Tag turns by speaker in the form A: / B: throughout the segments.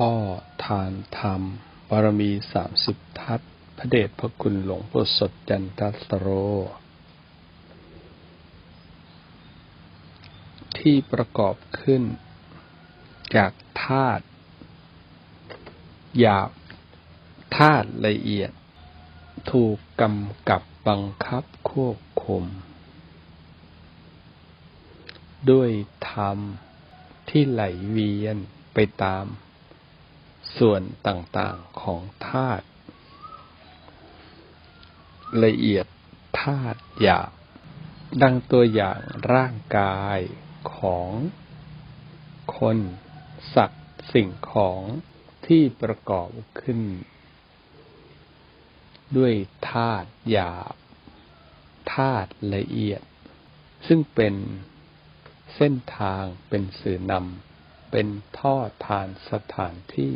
A: พ่อทานธรรมบารมีสามสิบทัศพระเดชพระคุณหลวงพ่อสดจันทสโร ที่ประกอบขึ้น จากธาตุหยาบธาตุละเอียด ถูกกำกับบังคับควบคุม ด้วยธรรมที่ไหลเวียนไปตาม ส่วนต่างๆของธาตุละเอียดธาตุหยาบดังตัวอย่างร่างกายของคน สัตว์สิ่งของที่ประกอบขึ้น ด้วยธาตุหยาบธาตุละเอียด ซึ่งเป็นเส้นทางเป็นสื่อนำเป็นท่อทานสถานที่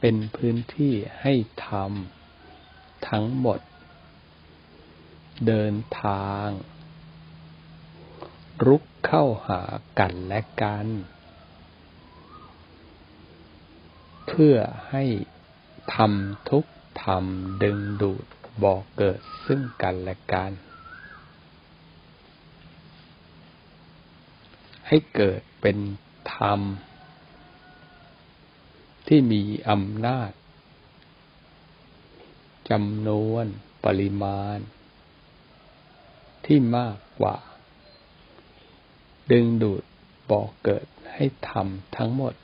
A: เป็นพื้นที่ให้ทำทั้งหมด เดินทาง รุกเข้าหากันและกัน เพื่อให้ทำทุกทำดึงดูดบ่อเกิดซึ่งกันและกัน ให้เกิดเป็นธรรม ที่มีอำนาจจำนวนปริมาณ ที่มากกว่า ดึงดูดบอกเกิดให้ทำทั้งหมด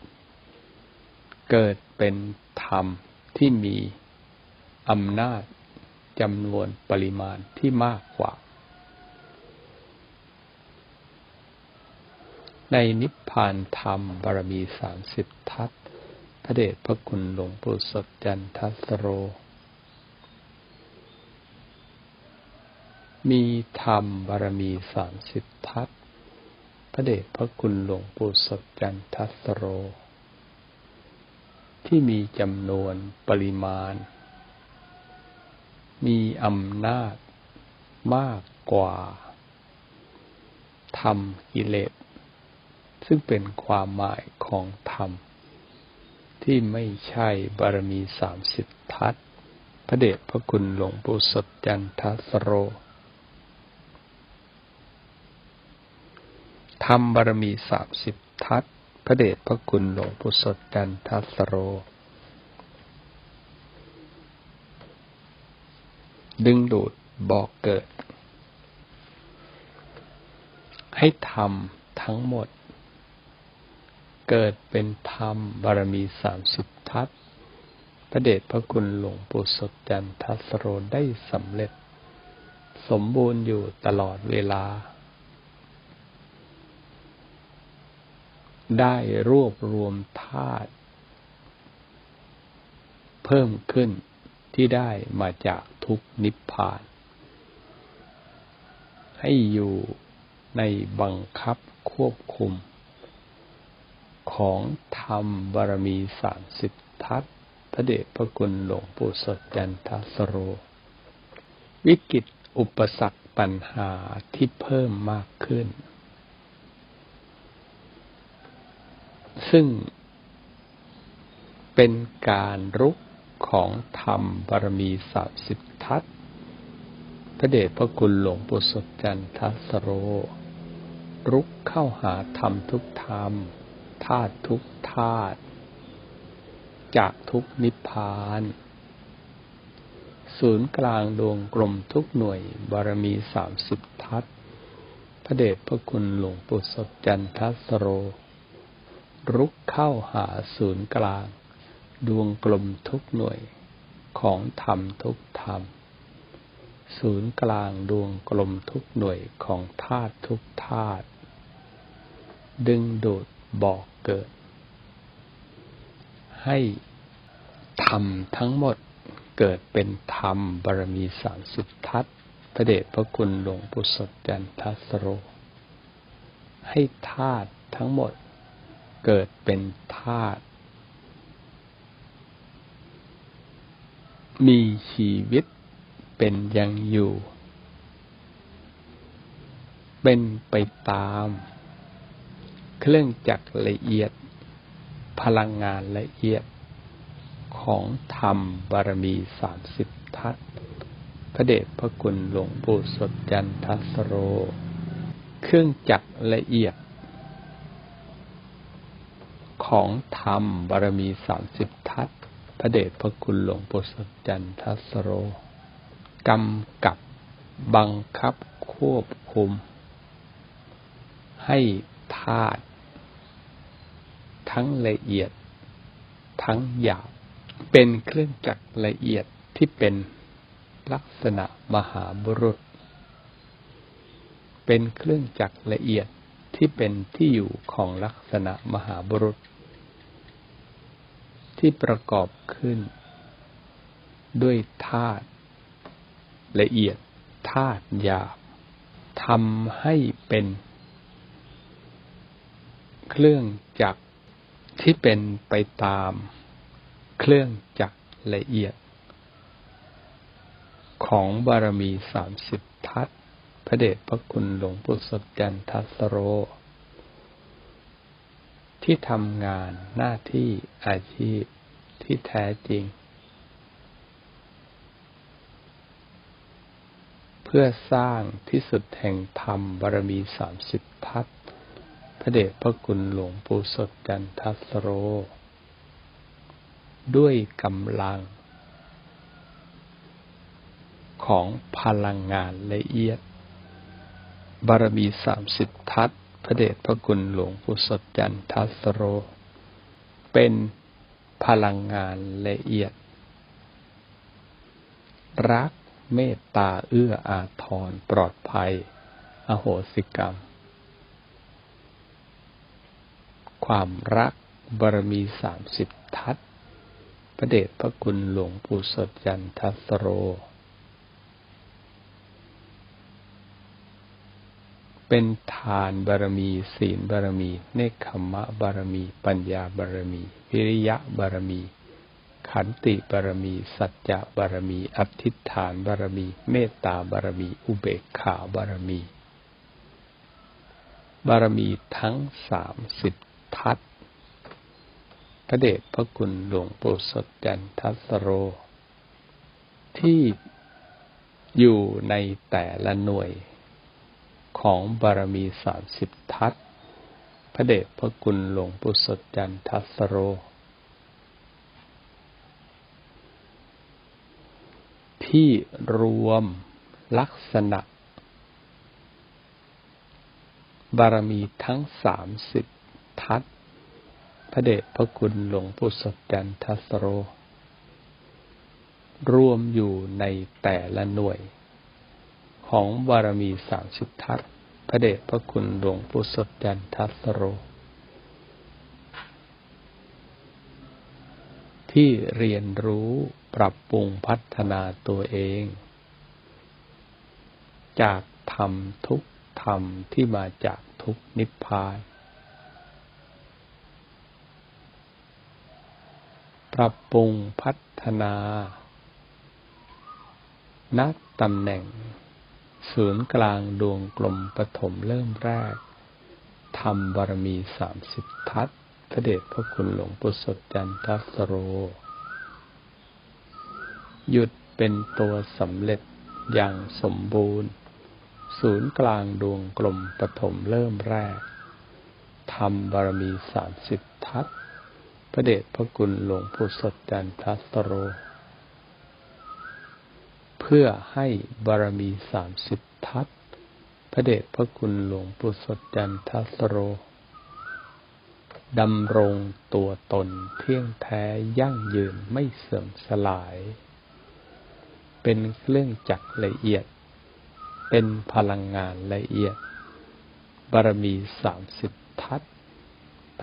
A: เกิดเป็นธรรมที่มีอำนาจจำนวนปริมาณที่มากกว่า ในนิพพานธรรมบารมีสามสิบทัศ พระเดชพระคุณหลวงปู่สดจันทัสโร มีธรรมบารมีสามสิบทัศพระเดชพระคุณหลวงปู่สดจันทัสโร ที่มีจำนวนปริมาณ มีอำนาจมากกว่าธรรมกิเลสซึ่งเป็นความหมายของธรรม ที่ไม่ใช่บารมีสามสิบทัศพระเดชพระคุณหลวงปู่สดจันทัสโรธรรมบารมีสามสิบทัศพระเดชพระคุณหลวงปู่สดจันทัสโร ดึงดูดบอกเกิด ให้ทำทั้งหมด เกิดเป็นธรรมบารมีสามสิบทัศพระเดชพระคุณหลวงปู่สดจันทัสโรได้สำเร็จ สมบูรณ์อยู่ตลอดเวลา ได้รวบรวมธาตุเพิ่มขึ้นที่ได้มาจากทุกนิพพาน ให้อยู่ในบังคับควบคุม ของธรรมบารมีสามสิบทัศพระเดชพระคุณหลวงปู่สดจันทสโร วิกฤตอุปสรรคปัญหาที่เพิ่มมากขึ้น ซึ่งเป็นการรุกของธรรมบารมีสามสิบทัศพระเดชพระคุณหลวงปู่สดจันทสโร รุกเข้าหาธรรมทุกธรรม ธาตุทุกธาตุจากทุกนิพพาน ศูนย์กลางดวงกลมทุกหน่วยบารมีสามสิบทัศพระเดชพระคุณหลวงปู่สดจันทสโร รุกเข้าหาศูนย์กลาง ดวงกลมทุกหน่วยของธรรมทุกธรรม ศูนย์กลางดวงกลมทุกหน่วยของธาตุทุกธาตุดึงดูด บอกเกิด ให้ธรรมทั้งหมดเกิดเป็นธรรมบารมีสามสิบทัศน์พระเดชพระคุณหลวงปู่สดจันทสโร ให้ธาตุทั้งหมดเกิดเป็นธาตุมีชีวิตเป็นยังอยู่ เป็นไปตาม เครื่องจักรละเอียด พลังงานละเอียดของธรรมบารมีสามสิบทัศพระเดชพระคุณหลวงปู่สดจันทัสโร เครื่องจักรละเอียด ของธรรมบารมีสามสิบทัศพระเดชพระคุณหลวงปู่สดจันทัสโรกำกับบังคับควบคุม ให้ธาตุ ทั้งละเอียด ทั้งหยาบเป็นเครื่องจักรละเอียดที่เป็นลักษณะมหาบุรุษ เป็นเครื่องจักรละเอียดที่เป็นที่อยู่ของลักษณะมหาบุรุษ ที่ประกอบขึ้น ด้วยธาตุละเอียดธาตุหยาบทำให้เป็น เครื่องจักร ที่เป็นไปตามเครื่องจักรละเอียด ของบารมีสามสิบทัศพระเดชพระคุณหลวงปู่สดจันทัสโร ที่ทำงานหน้าที่อาชีพที่แท้จริง เพื่อสร้างที่สุดแห่งธรรมบารมีสามสิบทัศ พระเดชพระคุณหลวงปู่สดจันทัสโร ด้วยกำลัง ของพลังงานละเอียด บารมีสามสิบทัศพระเดชพระคุณหลวงปู่สดจันทัสโร เป็นพลังงานละเอียด รักเมตตาเอื้ออาทรปลอดภัย อโหสิกรรม ความรักบารมีสามสิบทัศระเดชพระคุณหลวงปู่สดจันทัสโร เป็นทานบารมี ศีลบารมี เนคขมะบารมี ปัญญาบารมี วิริยะบารมี ขันติบารมี สัจจะบารมี อธิษฐานบารมี เมตตาบารมี อุเบกขาบารมี บารมีทั้งสามสิบ ทัศระเดชพระคุณหลวงปู่สดจันทัสโร ที่อยู่ในแต่ละหน่วยของบารมีสามสิบทัศพระเดชพระคุณหลวงปู่สดจันทัสโร ที่รวมลักษณะ บารมีทั้งสามสิบ ทัศพระเดชพระคุณหลวงปู่สดจันทัสโร รวมอยู่ในแต่ละหน่วย ของบารมีสามสิบทัศพระเดชพระคุณหลวงปู่สดจันทัสโร ที่เรียนรู้ปรับปรุงพัฒนาตัวเอง จากธรรมทุกธรรมที่มาจากทุกนิพพาน ปรับปรุงพัฒนานัดตำแหน่ง ศูนย์กลางดวงกลมปฐมเริ่มแรกทำบารมีสามสิบทัศพระเดชพระคุณหลวงปู่สดจันทัสโร หยุดเป็นตัวสำเร็จอย่างสมบูรณ์ ศูนย์กลางดวงกลมปฐมเริ่มแรกทำบารมีสามสิบทัศ พระเดชพระคุณหลวงปู่สดจันทัสโร เพื่อให้บารมีสามสิบทัศพระเดชพระคุณหลวงปู่สดจันทัสโร ดำรงตัวตนเที่ยงแท้ยั่งยืนไม่เสื่อมสลาย เป็นเครื่องจักรละเอียด เป็นพลังงานละเอียด บารมีสามสิบทัศ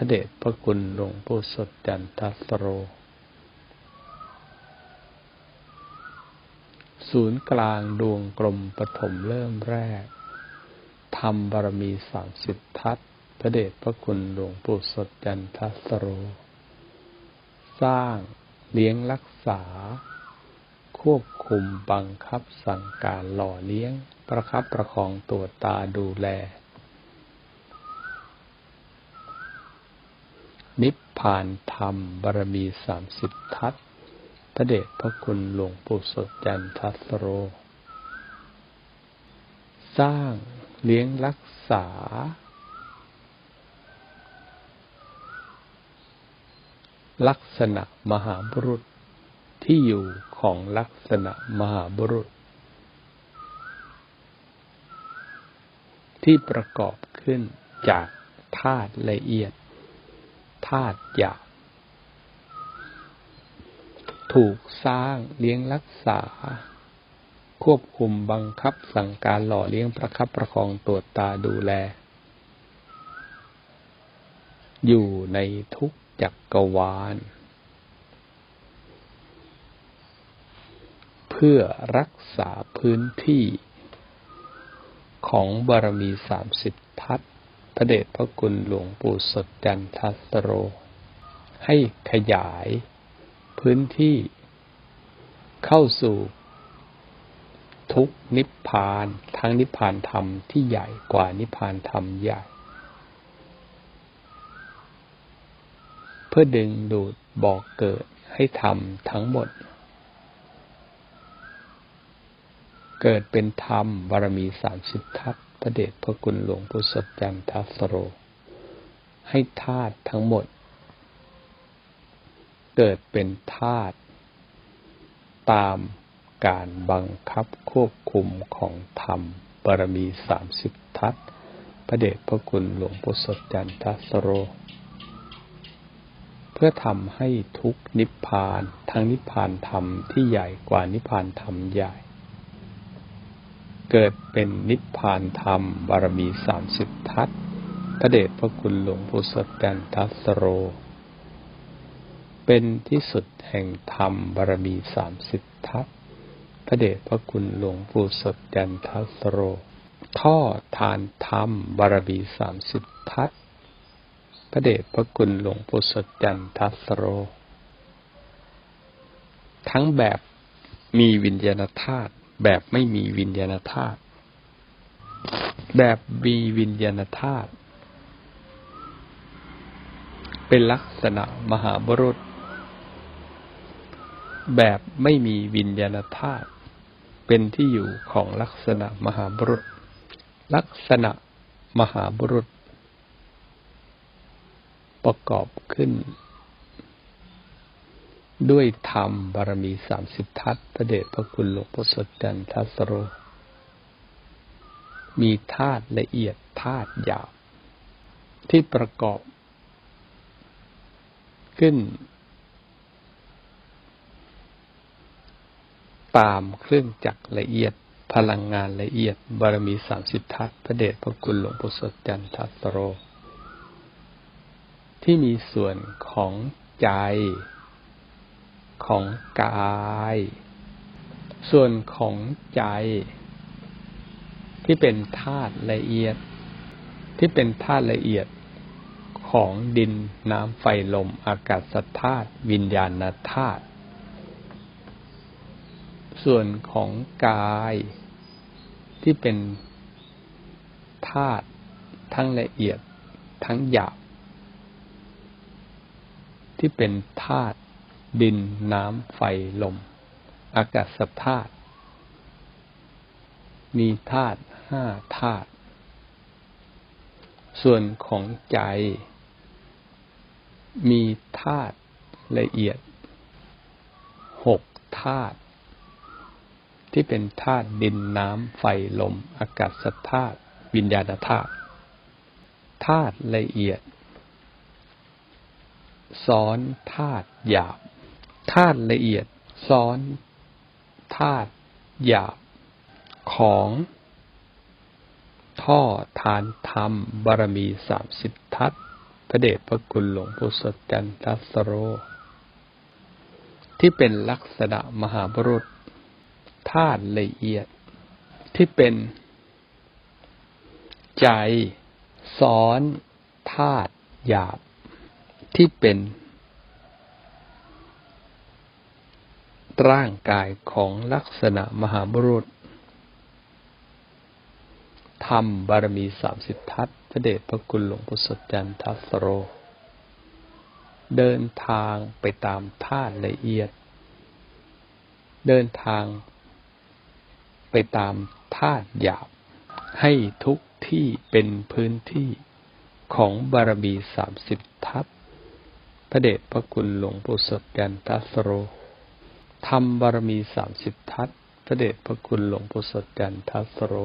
A: ระเดชพระคุณหลวงปู่สดจันทัสโร ศูนย์กลางดวงกลมปฐมเริ่มแรกทำบารมีสามสิบทัศพระเดชพระคุณหลวงปู่สดจันทัสโร สร้างเลี้ยงรักษา ควบคุมบังคับสั่งการหล่อเลี้ยง ประคับประคองตัวตาดูแล นิพพานธรรมบารมีสามสิบทัศพระเดชพระคุณหลวงปู่สดจันทัสโร สร้างเลี้ยงรักษา ลักษณะมหาบุรุษที่อยู่ของลักษณะมหาบุรุษ ที่ประกอบขึ้นจากธาตุละเอียด ธาตุหยาบถูกสร้างเลี้ยงรักษา ควบคุมบังคับสั่งการหล่อเลี้ยงประคับประคองตรวจตาดูแล อยู่ในทุกจักกรวาล เพื่อรักษาพื้นที่ของบารมีสามสิบทัศ ระเดชพระคุณหลวงปู่สดจันทัสโร ให้ขยายพื้นที่เข้าสู่ทุกนิพพานทั้งนิพพานธรรมที่ใหญ่กว่านิพพานธรรมใหญ่ เพื่อดึงดูดบอกเกิดให้ทำทั้งหมด เกิดเป็นธรรมบารมีสามสิบทัศ พระเดชพระคุณหลวงปู่สดจันทัสโร ให้ธาตุทั้งหมด เกิดเป็นธาตุตามการบังคับควบคุมของธรรมบารมีสามสิบทัศพระเดชพระคุณหลวงปู่สดจันทัสโร เพื่อทำให้ทุกนิพพานทั้งนิพพานธรรมที่ใหญ่กว่านิพพานธรรมใหญ่ เกิดเป็นนิพพานธรรม บารมีสามสิบทัศพระเดชพระคุณหลวงปู่สดจันทัสโร เป็นที่สุดแห่งธรรมบารมีสามสิบทัศพระเดชพระคุณหลวงปู่สดจันทัสโร ท่อทานธรรมบารมีสามสิบทัศพระเดชพระคุณหลวงปู่สดจันทัสโร ทั้งแบบมีวิญญาณธาตุ แบบไม่มีวิญญาณธาตุแบบมีวิญญาณธาตุเป็นลักษณะมหาบุรุษ แบบไม่มีวิญญาณธาตุเป็นที่อยู่ของลักษณะมหาบุรุษ ลักษณะมหาบุรุษ ประกอบขึ้น ด้วยธรรมบารมีสามสิบทัศพระเดชพระคุณหลวงพ่อสดจันทัสโร มีธาตุละเอียดธาตุหยาบ ที่ประกอบ ขึ้น ตามเครื่องจักรละเอียด พลังงานละเอียด บารมีสามสิบทัศพระเดชพระคุณหลวงพ่อสดจันทัสโร ที่มีส่วนของใจ ของกาย ส่วนของใจ ที่เป็นธาตุละเอียด ที่เป็นธาตุละเอียดของดินน้ำไฟลมอากาศธาตุวิญญาณธาตุส่วนของกายที่เป็นธาตุทั้งละเอียดทั้งหยาบที่เป็นธาตุ ดินน้ำไฟลม อากาศธาตุมีธาตุห้าธาตุส่วนของใจ มีธาตุละเอียดหกธาตุที่เป็นธาตุดินน้ำไฟลม อากาศธาตุวิญญาณธาตุธาตุละเอียด ซ้อนธาตุหยาบ ธาตุละเอียดซ้อนธาตุหยาบ ของ ท่อทานธรรม บารมีสามสิบทัศพระเดชพระคุณหลวงปู่สดจันทัสโร ที่เป็นลักษณะมหาบุรุษธาตุละเอียด ที่เป็นใจซ้อนธาตุหยาบ ที่เป็น ร่างกายของลักษณะมหาบุรุษธรรมบารมีสามสิบทัศพระเดชพระคุณหลวงพุทธจันทัสโร เดินทางไปตามธาตุละเอียด เดินทางไปตามธาตุหยาบ ให้ทุกที่เป็นพื้นที่ของบารมีสามสิบทัศพระเดชพระคุณหลวงปู่สดยันทัสโร ทำบารมีสามสิบทัศพระเดชพระคุณหลวงปู่สดยันทัสโร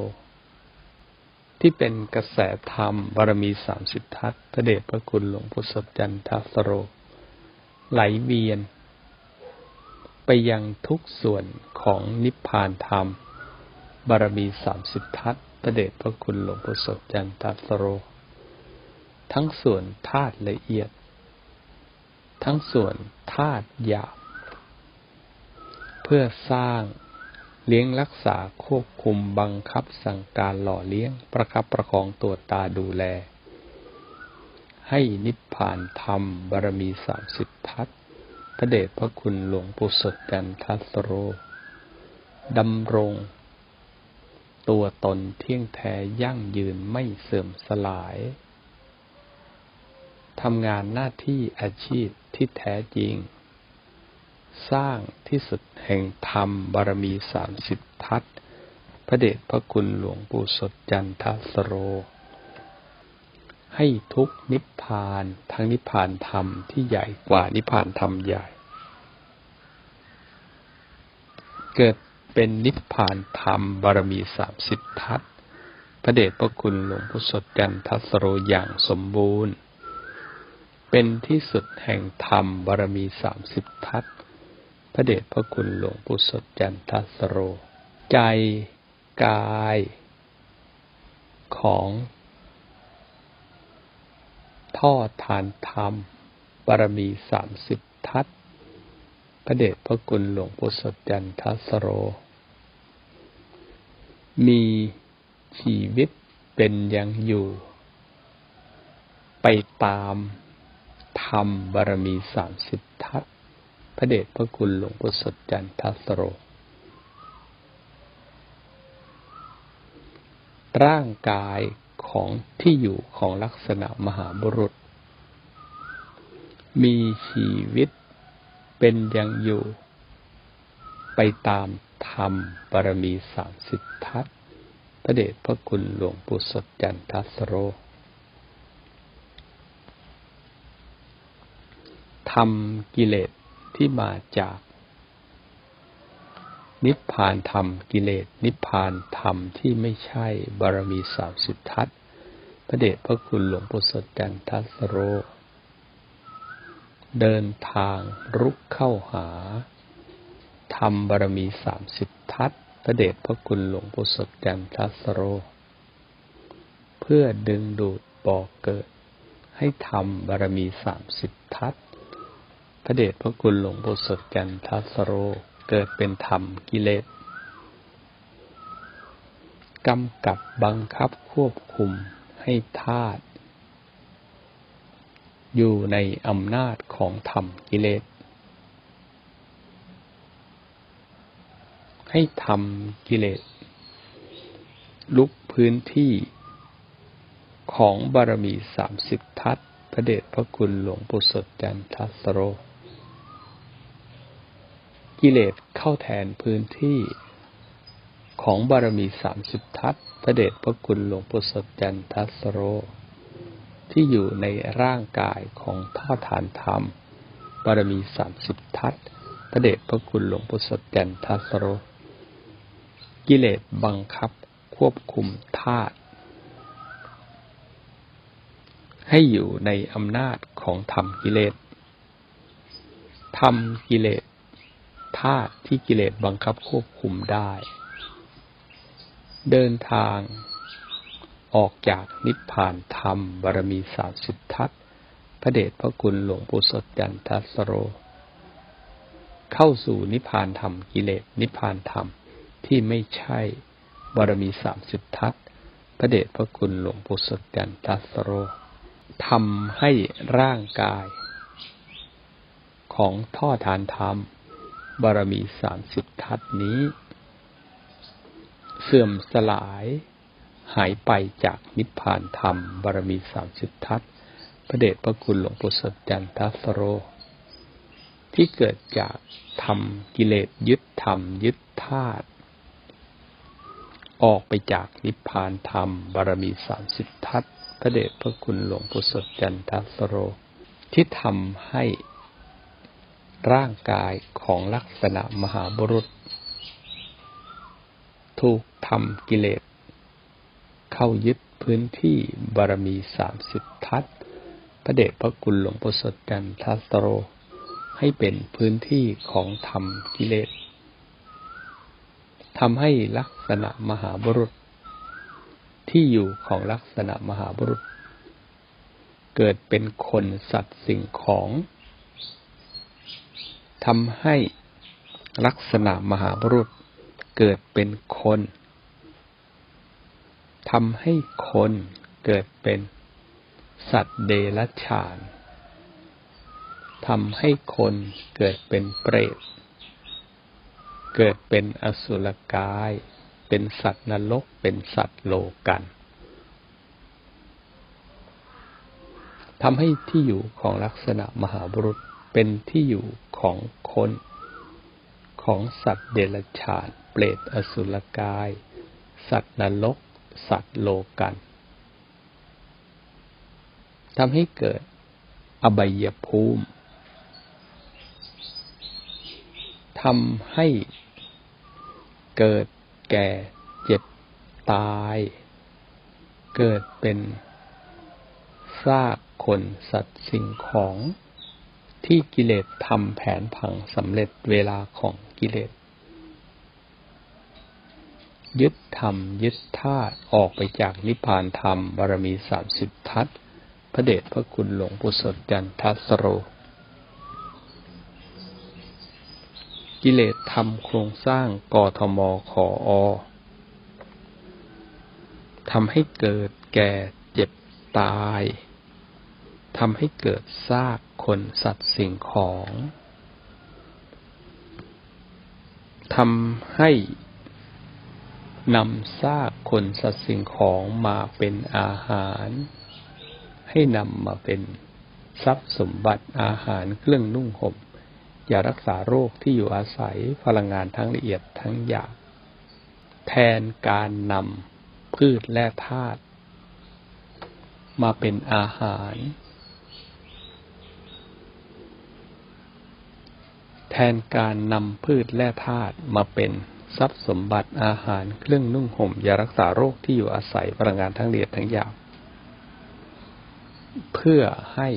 A: ที่เป็นกระแสธรรมบารมีสามสิบทัศพระเดชพระคุณหลวงปู่สดยันทัสโร ไหลเวียน ไปยังทุกส่วนของนิพพานธรรม บารมีสามสิบทัศพระเดชพระคุณหลวงปู่สดยันทัสโร ทั้งส่วนธาตุละเอียด ทั้งส่วนธาตุหยาบ เพื่อสร้างเลี้ยงรักษาควบคุมบังคับสั่งการหล่อเลี้ยงประคับประคองตัวตาดูแล ให้นิพพานธรรมบารมีสามสิบทัศพระเดชพระคุณหลวงปู่สดกันทัสโรดำรง ตัวตนเที่ยงแท้ยั่งยืนไม่เสื่อมสลายทำงานหน้าที่อาชีพที่แท้จริง สร้างที่สุดแห่งธรรมบารมีสามสิบทัศพระเดชพระคุณหลวงปู่สดจันทสโร ให้ทุกนิพพานทั้งนิพพานธรรมที่ใหญ่กว่านิพพานธรรมใหญ่ เกิดเป็นนิพพานธรรมบารมีสามสิบทัศพระเดชพระคุณหลวงปู่สดจันทสโรอย่างสมบูรณ์ เป็นที่สุดแห่งธรรมบารมีสามสิบทัศ พระเดชพระคุณหลวงปู่สดจันทัสโร ใจกายของท่อทานธรรมบารมีสามสิบทัศพระเดชพระคุณหลวงปู่สดจันทัสโร มีชีวิตเป็นยังอยู่ ไปตามธรรมบารมีสามสิบ พระเดชพระคุณหลวงปู่สดจันทัสโร ร่างกายของที่อยู่ของลักษณะมหาบุรุษ มีชีวิตเป็นยังอยู่ ไปตามธรรมบารมีสามสิบทัศพระเดชพระคุณหลวงปู่สดจันทัสโรทำกิเลส ที่มาจาก นิพพานธรรมกิเลส นิพพานธรรมที่ไม่ใช่บารมีสามสิบทัศพระเดชพระคุณหลวงปู่สดจันทัสโร เดินทางรุกเข้าหาธรรมบารมีสามสิบทัศพระเดชพระคุณหลวงปู่สดจันทัสโร เพื่อดึงดูดบอกเกิด ให้ทำบารมีสามสิบทัศ พระเดชพระคุณหลวงปู่สดกันทัสโรเกิดเป็นธรรมกิเลสกำกับบังคับควบคุมให้ธาตุอยู่ในอำนาจของธรรมกิเลส ให้ทำกิเลส ลุกพื้นที่ของบารมีสามสิบทัศพระเดชพระคุณหลวงปู่สดจันทัสโร กิเลสเข้าแทนพื้นที่ของบารมีสามสิบทัศพระเดชพระคุณหลวงปู่สดจันทัสโร ที่อยู่ในร่างกายของท่อฐานธรรม บารมีสามสิบทัศพระเดชพระคุณหลวงปู่สดจันทัสโร กิเลสบังคับควบคุมธาตุให้อยู่ในอำนาจของธรรมกิเลส ธรรมกิเลส ธาตุที่กิเลสบังคับควบคุมได้ เดินทางออกจากนิพพานธรรมบารมีสามสิบทัศพระเดชพระคุณหลวงปู่สดจันทัสโร เข้าสู่นิพพานธรรมกิเลสนิพพานธรรมที่ไม่ใช่บารมีสามสิบทัศพระเดชพระคุณหลวงปู่สดจันทัสโรทำให้ร่างกาย ของท่อทานธรรม บารมีสามสิบทัศนี้ เสื่อมสลายหายไปจากนิพพานธรรม บารมีสามสิบทัศพระเดชพระคุณหลวงปู่สดจันทัสโร ที่เกิดจากทำกิเลสยึดธรรมยึดธาตุออกไปจากนิพพานธรรม บารมีสามสิบทัศพระเดชพระคุณหลวงปู่สดจันทัสโร ที่ทำให้ ร่างกายของลักษณะมหาบุรุษ ถูกทำกิเลส เข้ายึดพื้นที่บารมีสามสิบทัศพระเดชพระคุณหลวงปู่สดจันทัสโร ให้เป็นพื้นที่ของธรรมกิเลสทำให้ลักษณะมหาบุรุษ ที่อยู่ของลักษณะมหาบุรุษ เกิดเป็นคนสัตว์สิ่งของ ทำให้ลักษณะมหาบุรุษเกิดเป็นคนทำให้คนเกิดเป็นสัตว์เดรัจฉานทำให้คนเกิดเป็นเปรต เกิดเป็นอสุรกาย เป็นสัตว์นรก เป็นสัตว์โลกันทำให้ที่อยู่ของลักษณะมหาบุรุษ เป็นที่อยู่ของคน ของสัตว์เดรัจฉาน เปรตอสุรกาย สัตว์นรก สัตว์โลกันทำให้เกิดอบายภูมิทำให้เกิดแก่เจ็บตาย เกิดเป็นซากคนสัตว์สิ่งของ ที่กิเลสทำแผนผังสำเร็จเวลาของกิเลส ยึดธรรม ยึดธาตุออกไปจากนิพพานธรรมบารมีสามสิบทัศพระเดชพระคุณหลวงปู่สดจันทัสโร กิเลสทำโครงสร้างกทมขออทำให้เกิดแก่เจ็บตายทำให้เกิดซาก คนสัตว์สิ่งของทำให้นำซากคนสัตว์สิ่งของมาเป็นอาหาร ให้นำมาเป็นทรัพย์สมบัติอาหารเครื่องนุ่งห่มยารักษาโรคที่อยู่อาศัยพลังงานทั้งละเอียดทั้งหยาบแทนการนำพืชและธาตุมาเป็นอาหาร แทนการนำพืชและธาตุมาเป็นทรัพย์สมบัติอาหารเครื่องนุ่งห่มยารักษาโรคที่อยู่อาศัยพลังงานทั้งเอียดทั้งหยาบเพื่อให้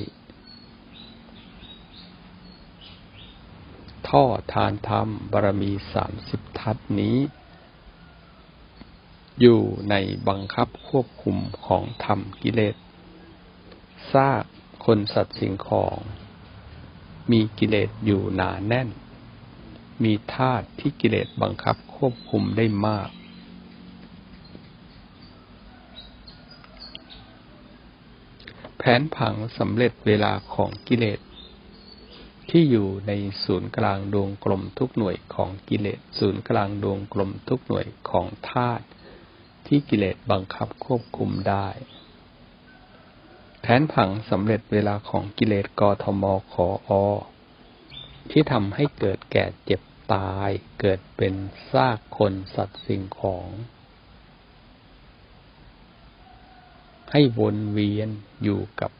A: ท่อทานธรรมบารมีสามสิบทัศนี้ อยู่ในบังคับควบคุมของธรรมกิเลสซากคนสัตว์สิ่งของ มีกิเลสอยู่หนาแน่น มีธาตุที่กิเลสบังคับควบคุมได้มาก แผนผังสำเร็จเวลาของกิเลส ที่อยู่ในศูนย์กลางดวงกลมทุกหน่วยของกิเลส ศูนย์กลางดวงกลมทุกหน่วยของธาตุที่กิเลสบังคับควบคุมได้ แผนผังสำเร็จเวลาของกิเลสกทมขออ ที่ทำให้เกิดแก่เจ็บตาย เกิดเป็นซากคนสัตว์สิ่งของ ให้วนเวียนอยู่กับ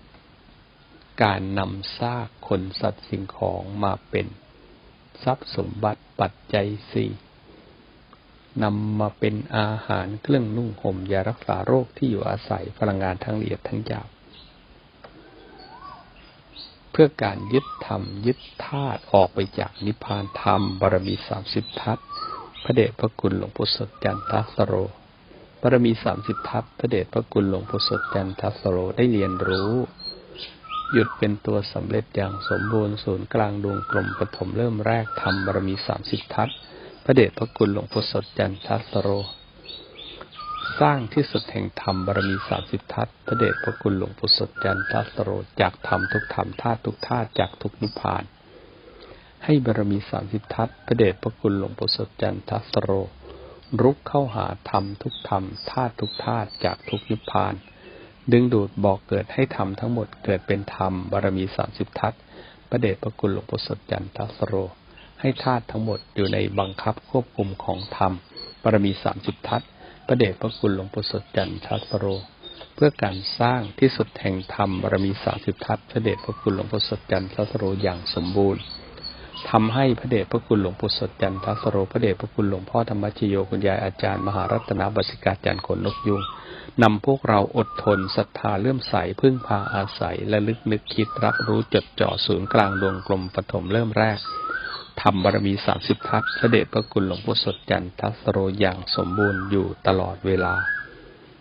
A: การนำซากคนสัตว์สิ่งของมาเป็นทรัพย์สมบัติปัจจัยสี่นำมาเป็นอาหารเครื่องนุ่งห่มยารักษาโรคที่อยู่อาศัยพลังงานทั้งละเอียดทั้งหยาบ พื่อการยึดธรรมยึดธาตุออกไปจากนิพพานธรรมบารมีสามสิบทัศพระเดชพระคุณหลวงปู่สดจันทัสโรบารมีสามสิบทัศพระเดชพระคุณหลวงปู่สดจันทัสโรได้เรียนรู้ หยุดเป็นตัวสำเร็จอย่างสมบูรณ์ศูนย์กลางดวงกลมปฐมเริ่มแรกทำบารมีสามสิบทัศพระเดชพระคุณหลวงปู่สดจันทัสโร สร้างที่สุดแห่งธรรมบารมีสามสิบทัศพระเดชพระคุณหลวงปู่สดจันทัสโรจากธรรมทุกธรรมธาตุทุกธาตุจากทุกนิพพาน ให้บารมีสามสิบทัศพระเดชพระคุณหลวงปู่สดจันทัสโร รุกเข้าหาธรรมทุกธรรมธาตุทุกธาตุจากทุกนิพพาน ดึงดูดบอกเกิดให้ธรรมทั้งหมดเกิดเป็นธรรมบารมีสามสิบทัศพระเดชพระคุณหลวงปู่สดจันทัสโร ให้ธาตุทั้งหมดอยู่ในบังคับควบคุมของธรรมบารมีสามสิบทัศน์ พระเดชพระคุณหลวงปู่สดจันทสโร เพื่อการสร้างที่สุดแห่งธรรมบารมีสามสิบทัศพระเดชพระคุณหลวงปู่สดจันทสโรอย่างสมบูรณ์ทำให้พระเดชพระคุณหลวงปู่สดจันทสโรพระเดชพระคุณหลวงพ่อธรรมชโยคุณยายอาจารย์มหารัตนบสิกาจารย์ขนนกยุงนำพวกเราอดทนศรัทธาเลื่อมใสพึ่งพาอาศัยและลึกนึกคิดรับรู้จดจ่อศูนย์กลางดวงกลมปฐมเริ่มแรก ธรรมบารมีสามสิบทัศน์พระเดชพระคุณหลวงพ่อสดจันทสโรอย่างสมบูรณ์อยู่ตลอดเวลา